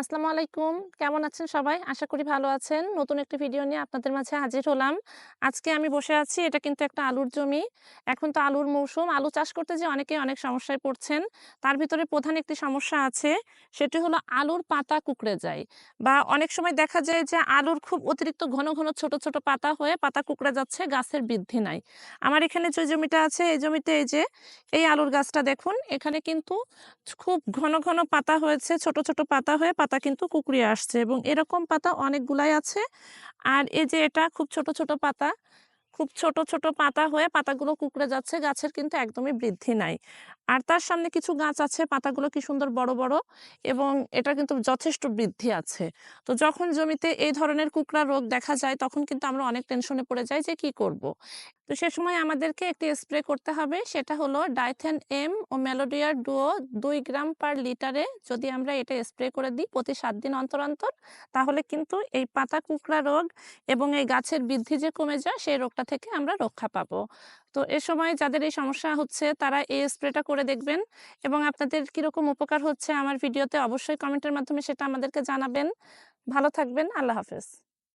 আসসালামু আলাইকুম। কেমন আছেন সবাই? আশা করি ভালো আছেন। নতুন একটি ভিডিও নিয়ে আপনাদের মাঝে হাজির হলাম। আজকে আমি বসে আছি, এটা কিন্তু একটা আলুর জমি। এখন তো আলুর মৌসুম। আলু চাষ করতে যেয়ে অনেকেই অনেক সমস্যায় পড়ছেন। তার ভিতরে প্রধান একটি সমস্যা আছে, সেটি হলো আলুর পাতা কুঁকড়ে যায়। বা অনেক সময় দেখা যায় যে আলুর খুব অতিরিক্ত ঘন, ঘন ছোট, ছোট পাতা হয়ে পাতা কুঁকড়ে যাচ্ছে, গাছের বৃদ্ধি নাই। আমার এখানে যে জমিটা আছে, এই জমিতে এই যে এই আলুর গাছটা দেখুন, এখানে কিন্তু খুব ঘন, ঘন পাতা হয়েছে, ছোট, ছোট পাতা হয়ে পাতা কিন্তু কুঁকড়িয়ে আসছে এবং এরকম পাতা অনেকগুলাই আছে। আর এই যে এটা খুব ছোট, ছোট পাতা। খুব ছোট, ছোট পাতা হয়ে পাতাগুলো কুঁকড়ে যাচ্ছে। গাছের কিন্তু একদমই বৃদ্ধি নাই। আর তার সামনে কিছু গাছ আছে, পাতাগুলো কি সুন্দর বড়, বড় এবং এটা কিন্তু যথেষ্ট বৃদ্ধি আছে। তো যখন জমিতে এই ধরনের কুঁকড়া রোগ দেখা যায়, তখন কিন্তু আমরা অনেক টেনশনে পড়ে যাই যে কি করব? তো সে সময় আমাদেরকে একটি স্প্রে করতে হবে। সেটা হলো ডাইথেন এম ও মেলোডিয়ার ডুও দুই গ্রাম পার লিটারে যদি আমরা এটা স্প্রে করে দিই প্রতি সাত দিন অন্তর, অন্তর তাহলে কিন্তু এই পাতা কুঁকড়া রোগ এবং এই গাছের বৃদ্ধি যে কমে যায়, সেই রোগটা থেকে আমরা রক্ষা পাবো। তো এ সময় যাদের এই সমস্যা হচ্ছে, তারা এই স্প্রেটা করে দেখবেন এবং আপনাদের কীরকম উপকার হচ্ছে আমার ভিডিওতে অবশ্যই কমেন্টের মাধ্যমে সেটা আমাদেরকে জানাবেন। ভালো থাকবেন। আল্লাহ হাফেজ।